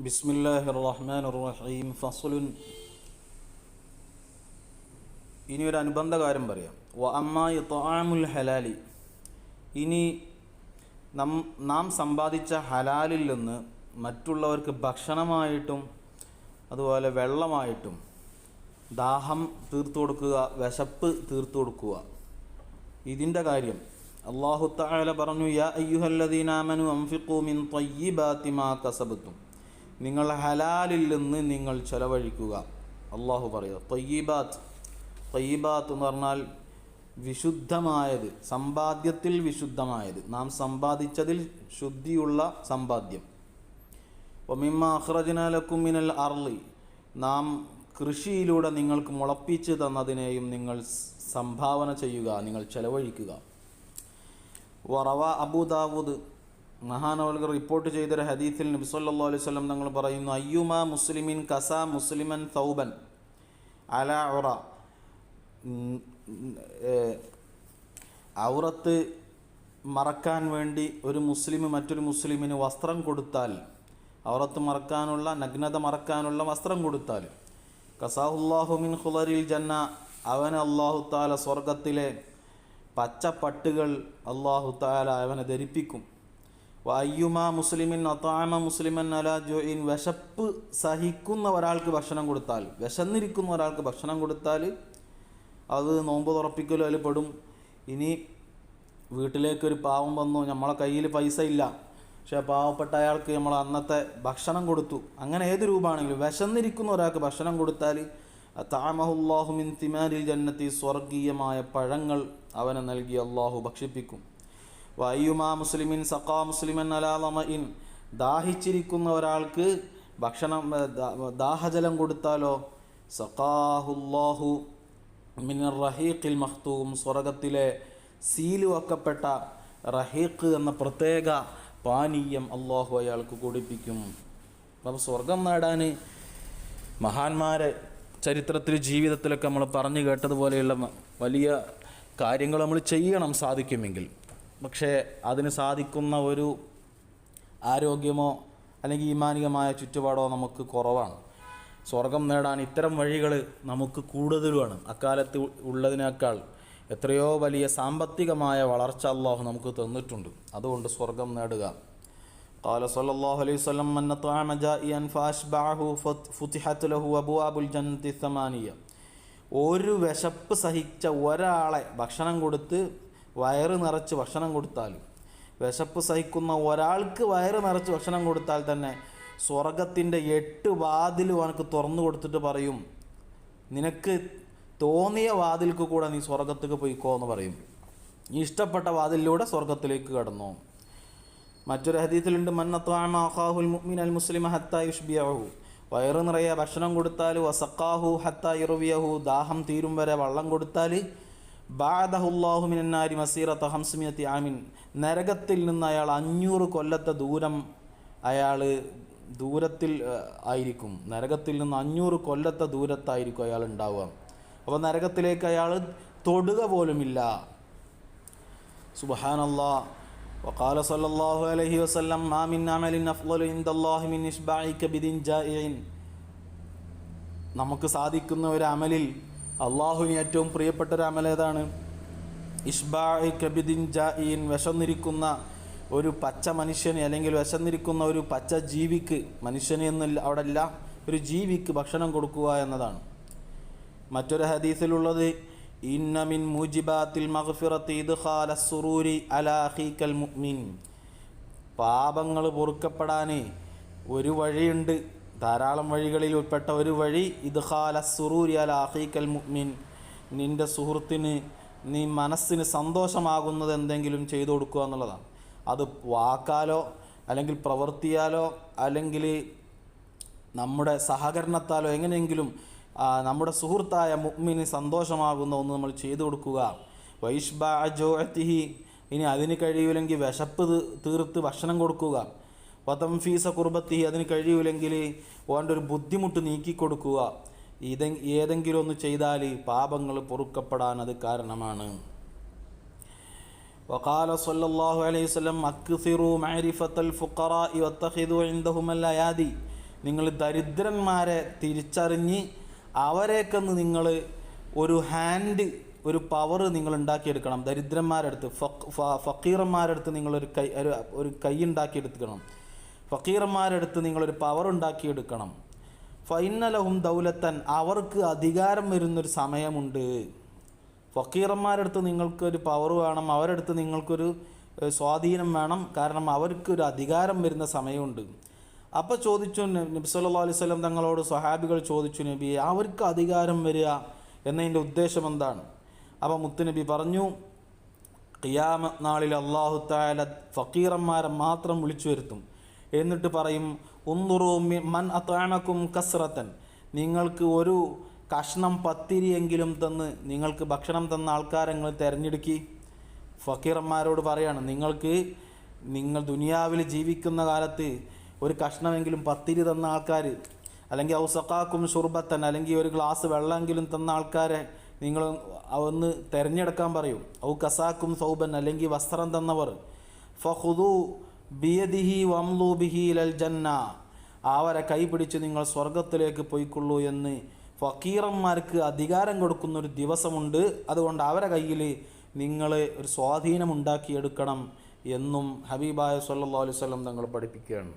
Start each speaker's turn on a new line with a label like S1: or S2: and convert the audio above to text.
S1: بسم الله الرحمن الرحيم فصل ഇനി ഒരു അനുബന്ധ കാര്യം പറയാം വ അമ്മായി തൊആമുൽ ഹലാലി ഇനി നം നാം സമ്പാദിച്ച ഹലാലിൽ നിന്ന് മറ്റുള്ളവർക്ക് ഭക്ഷണമായിട്ടും അതുപോലെ വെള്ളമായിട്ടും ദാഹം തീർത്തു കൊടുക്കുക വിശപ്പ് തീർത്തു കൊടുക്കുക ഇതിൻ്റെ കാര്യം അള്ളാഹു തആല പറഞ്ഞു യാ അയ്യുഹല്ലദീനാമനു അംഫിഖു മിൻ ത്വയ്യിബാതി മാ കസബത്തും നിങ്ങൾ ഹലാലിൽ നിന്ന് നിങ്ങൾ ചെലവഴിക്കുക. അള്ളാഹു പറയുക തയ്യിബാത്ത്. തയ്യിബാത്ത് എന്ന് പറഞ്ഞാൽ വിശുദ്ധമായത് സമ്പാദ്യത്തിൽ വിശുദ്ധമായത്. നാം സമ്പാദിച്ചതിൽ ശുദ്ധിയുള്ള സമ്പാദ്യം. ഒമിമ്മ അഹ്റജനാലക്കുമിനൽ അർലി നാം കൃഷിയിലൂടെ നിങ്ങൾക്ക് മുളപ്പിച്ച് തന്നതിനെയും നിങ്ങൾ സംഭാവന ചെയ്യുക നിങ്ങൾ ചെലവഴിക്കുക. വറവ അബൂദാവൂദ് മഹാനവൽകൾ റിപ്പോർട്ട് ചെയ്തൊരു ഹദീസിൽ നബി സല്ലല്ലാഹു അലൈഹി വസല്ലം തങ്ങൾ പറയുന്നു അയ്യുമ മുസ്ലിമിൻ കസ മുസ്ലിമൻ തൗബൻ അല ഉറ. ഔറത്ത് മറക്കാൻ വേണ്ടി ഒരു മുസ്ലിം മറ്റൊരു മുസ്ലിമിന് വസ്ത്രം കൊടുത്താൽ ഔറത്ത് മറക്കാനുള്ള നഗ്നത മറക്കാനുള്ള വസ്ത്രം കൊടുത്താൽ കസാഹുല്ലാഹുമിൻ മിൻ ഖുലരിൽ ജന്ന അവൻ അള്ളാഹു താല സ്വർഗത്തിലെ പച്ചപ്പട്ടുകൾ അള്ളാഹു താല അവനെ ധരിപ്പിക്കും. വയ്യുമ മുസ്ലിമിൻ അത്താമ മുസ്ലിമൻ അല ജോയിൻ വിശപ്പ് സഹിക്കുന്ന ഒരാൾക്ക് ഭക്ഷണം കൊടുത്താൽ വിശന്നിരിക്കുന്ന ഒരാൾക്ക് ഭക്ഷണം കൊടുത്താൽ അത് നോമ്പ് തുറപ്പിക്കലോ അതിൽ പെടും. ഇനി വീട്ടിലേക്കൊരു പാവം വന്നു നമ്മളെ കയ്യിൽ പൈസ ഇല്ല. പക്ഷേ പാവപ്പെട്ട അയാൾക്ക് നമ്മൾ അന്നത്തെ ഭക്ഷണം കൊടുത്തു. അങ്ങനെ ഏത് രൂപമാണെങ്കിലും വിശന്നിരിക്കുന്ന ഒരാൾക്ക് ഭക്ഷണം കൊടുത്താൽ താമഹുല്ലാഹുമിൻ തിമാരിൽ ജന്നത്തി സ്വർഗീയമായ പഴങ്ങൾ അവന് നൽകി അള്ളാഹു ഭക്ഷിപ്പിക്കും. വയ്യുമാ മുസ്ലിമിൻ സഖാ മുസ്ലിമൻ അലാലമയിൻ ദാഹിച്ചിരിക്കുന്ന ഒരാൾക്ക് ഭക്ഷണം ദാഹജലം കൊടുത്താലോ? സഖാഹുല്ലാഹു മിനർ റഹീഖിൽ മഖ്തൂം. സ്വർഗത്തിലെ സീലു വെക്കപ്പെട്ട റഹീഖ് എന്ന പ്രത്യേക പാനീയം അള്ളാഹു അയാൾക്ക് കുടിപ്പിക്കും. അപ്പം സ്വർഗം നേടാൻ മഹാന്മാരെ ചരിത്രത്തിൽ ജീവിതത്തിലൊക്കെ നമ്മൾ പറഞ്ഞു കേട്ടതുപോലെയുള്ള വലിയ കാര്യങ്ങൾ നമ്മൾ ചെയ്യണം സാധിക്കുമെങ്കിൽ. പക്ഷേ അതിന് സാധിക്കുന്ന ഒരു ആരോഗ്യമോ അല്ലെങ്കിൽ ഈമാനികമായ ചുറ്റുപാടോ നമുക്ക് കുറവാണ്. സ്വർഗം നേടാൻ ഇത്തരം വഴികൾ നമുക്ക് കൂടുതലുമാണ്. അക്കാലത്ത് ഉള്ളതിനേക്കാൾ എത്രയോ വലിയ സാമ്പത്തികമായ വളർച്ച അള്ളാഹു നമുക്ക് തന്നിട്ടുണ്ട്. അതുകൊണ്ട് സ്വർഗം നേടുക قال صلى الله عليه وسلم من طعم جائعا فاشبعه فت- فتحت له ابواب الجنه الثمانيه ഒരു വിശപ്പ് സഹിച്ച ഒരാളെ ഭക്ഷണം കൊടുത്ത് വയറ് നിറച്ച് ഭക്ഷണം കൊടുത്താൽ വിശപ്പ് സഹിക്കുന്ന ഒരാൾക്ക് വയറ് നിറച്ച് ഭക്ഷണം കൊടുത്താൽ തന്നെ സ്വർഗത്തിൻ്റെ എട്ട് വാതിലും അവനക്ക് തുറന്നു കൊടുത്തിട്ട് പറയും നിനക്ക് തോന്നിയ വാതിൽക്ക് കൂടെ നീ സ്വർഗത്തേക്ക് പോയിക്കോ എന്ന് പറയും നീ ഇഷ്ടപ്പെട്ട വാതിലിലൂടെ സ്വർഗത്തിലേക്ക് കടന്നു മറ്റൊരു ഹദീത്തിലുണ്ട് മന്നത്വാമ അഖാഹുൽ അൽ മുസ്ലിമ ഹത്ത യുഷ്ബിയഹു വയറ് നിറയെ ഭക്ഷണം കൊടുത്താൽ വസക്കാഹു ഹത്ത ഇറവിയഹു ദാഹം തീരും വരെ വള്ളം കൊടുത്താൽ ബാദഹുല്ലാഹുമിനാരി മസീറത്ത് ഹംസ്മിയത്തി ആമിൻ. നരകത്തിൽ നിന്ന് അയാൾ അഞ്ഞൂറ് കൊല്ലത്തെ ദൂരം അയാൾ ദൂരത്തിൽ ആയിരിക്കും. നരകത്തിൽ നിന്ന് അഞ്ഞൂറ് കൊല്ലത്തെ ദൂരത്തായിരിക്കും അയാൾ ഉണ്ടാവുക. അപ്പോൾ നരകത്തിലേക്ക് അയാൾ തൊടുക പോലുമില്ല. സുബഹാനല്ലാ. وقال صلى الله عليه وسلم ما من عمل أفضل عند الله من إشباع كبد جائع നമുക്ക് സാധിക്കുന്ന ഒരു അമലിൽ അള്ളാഹുവിന് ഏറ്റവും പ്രിയപ്പെട്ട ഒരു അമൽ ഏതാണ് ഇഷ്ബാ കബിദിൻ ജായിൻ വിശന്നിരിക്കുന്ന ഒരു പച്ച മനുഷ്യന് അല്ലെങ്കിൽ വിശന്നിരിക്കുന്ന ഒരു പച്ച ജീവിക്ക് മനുഷ്യന് എന്നില്ല അവിടെ അല്ല ഒരു ജീവിക്ക് ഭക്ഷണം കൊടുക്കുക എന്നതാണ് മറ്റൊരു ഹദീസിലുള്ളത് ഇന്നമിൻ മുജിബാത്തിൽ മഗ്ഫിറത്തി ഇദ്ഖാല സുറൂരി അഖീക്കൽ മുഅ്മിൻ. പാപങ്ങൾ പൊറുക്കപ്പെടാൻ ഒരു വഴിയുണ്ട്. ധാരാളം വഴികളിൽ ഉൾപ്പെട്ട ഒരു വഴി ഇദ്ഖാല സുറൂരി അലാ അഹീക്കൽ മുഅ്മിൻ. നിന്റെ സുഹൃത്തിന് നീ മനസ്സിന് സന്തോഷമാകുന്നത് എന്തെങ്കിലും ചെയ്തു കൊടുക്കുക എന്നുള്ളതാണ്. അത് വാക്കാലോ അല്ലെങ്കിൽ പ്രവൃത്തിയാലോ അല്ലെങ്കിൽ നമ്മുടെ സഹകരണത്താലോ എങ്ങനെയെങ്കിലും നമ്മുടെ സുഹൃത്തായ മുഅ്മിന് സന്തോഷമാകുന്ന ഒന്ന് നമ്മൾ ചെയ്തു കൊടുക്കുക വൈഷ്ബാജോഹി ഇനി അതിന് കഴിയൂലെങ്കിൽ വിശപ്പ് തി- തീർത്ത് ഭക്ഷണം കൊടുക്കുക വതം ഫീസ കുർബത്തി അതിന് കഴിയൂലെങ്കിൽ ഓൻ്റെ ഒരു ബുദ്ധിമുട്ട് നീക്കി കൊടുക്കുക ഇതെ ഏതെങ്കിലും ഒന്ന് ചെയ്താൽ പാപങ്ങൾ പൊറുക്കപ്പെടാൻ അത് കാരണമാണ് وقال صلى الله عليه وسلم أكثروا معرفة الفقراء واتخذوا عندهم الأيادي നിങ്ങൾ ദരിദ്രന്മാരെ തിരിച്ചറിഞ്ഞ് അവരെക്കൊന്ന് നിങ്ങൾ ഒരു ഹാൻഡ് ഒരു പവർ നിങ്ങൾ ഉണ്ടാക്കിയെടുക്കണം. ദരിദ്രന്മാരടുത്ത് ഫക്കീറന്മാരടുത്ത് നിങ്ങളൊരു കൈ ഒരു ഒരു കൈ ഉണ്ടാക്കിയെടുക്കണം ഫക്കീറന്മാരടുത്ത് നിങ്ങളൊരു പവർ ഉണ്ടാക്കിയെടുക്കണം. ഫൈനലഹും ദൗലത്തൻ അവർക്ക് അധികാരം വരുന്നൊരു സമയമുണ്ട്. ഫക്കീറന്മാരടുത്ത് നിങ്ങൾക്കൊരു പവർ വേണം അവരടുത്ത് നിങ്ങൾക്കൊരു സ്വാധീനം വേണം. കാരണം അവർക്കൊരു അധികാരം വരുന്ന സമയമുണ്ട്. അപ്പോൾ ചോദിച്ചു നബി സല്ലല്ലാഹു അലൈഹി വസല്ലം തങ്ങളോട് സ്വഹാബികൾ ചോദിച്ചു നബി അവർക്ക് അധികാരം വരിക എന്നതിന്റെ ഉദ്ദേശം എന്താണ്? അപ്പോൾ മുത്തുനബി പറഞ്ഞു ഖിയാമ നാളിൽ അള്ളാഹു താല ഫക്കീറന്മാരെ മാത്രം വിളിച്ചു വരുത്തും. എന്നിട്ട് പറയും ഉന്നുറു മൻ അത്താണക്കും കസ്രത്തൻ നിങ്ങൾക്ക് ഒരു കഷ്ണം പത്തിരിയെങ്കിലും തന്ന് നിങ്ങൾക്ക് ഭക്ഷണം തന്ന ആൾക്കാരെ നിങ്ങൾ തിരഞ്ഞെടുക്കി. ഫക്കീറന്മാരോട് പറയാണ് നിങ്ങൾക്ക് നിങ്ങൾ ദുനിയാവിൽ ജീവിക്കുന്ന കാലത്ത് ഒരു കഷ്ണമെങ്കിലും പത്തിരി തന്ന ആൾക്കാർ അല്ലെങ്കിൽ ഔസക്കാക്കും ഷുർബത്തൻ അല്ലെങ്കിൽ ഒരു ഗ്ലാസ് വെള്ളമെങ്കിലും തന്ന ആൾക്കാരെ നിങ്ങൾ ഒന്ന് തിരഞ്ഞെടുക്കാൻ പറയും. ഔ കസാക്കും സൗബൻ അല്ലെങ്കിൽ വസ്ത്രം തന്നവർ. ഫഹുദു ബിയദിഹി വംലു ബിഹി ലൽ ജന്ന. അവരെ കൈപിടിച്ച് നിങ്ങൾ സ്വർഗത്തിലേക്ക് പോയിക്കൊള്ളൂ എന്ന് ഫക്കീറന്മാർക്ക് അധികാരം കൊടുക്കുന്ന ഒരു ദിവസമുണ്ട്. അതുകൊണ്ട് അവരെ കയ്യിൽ നിങ്ങൾ ഒരു സ്വാധീനം ഉണ്ടാക്കിയെടുക്കണം എന്നും ഹബീബായ സല്ലാ അലൈവല്ലം തങ്ങൾ പഠിപ്പിക്കുകയാണ്.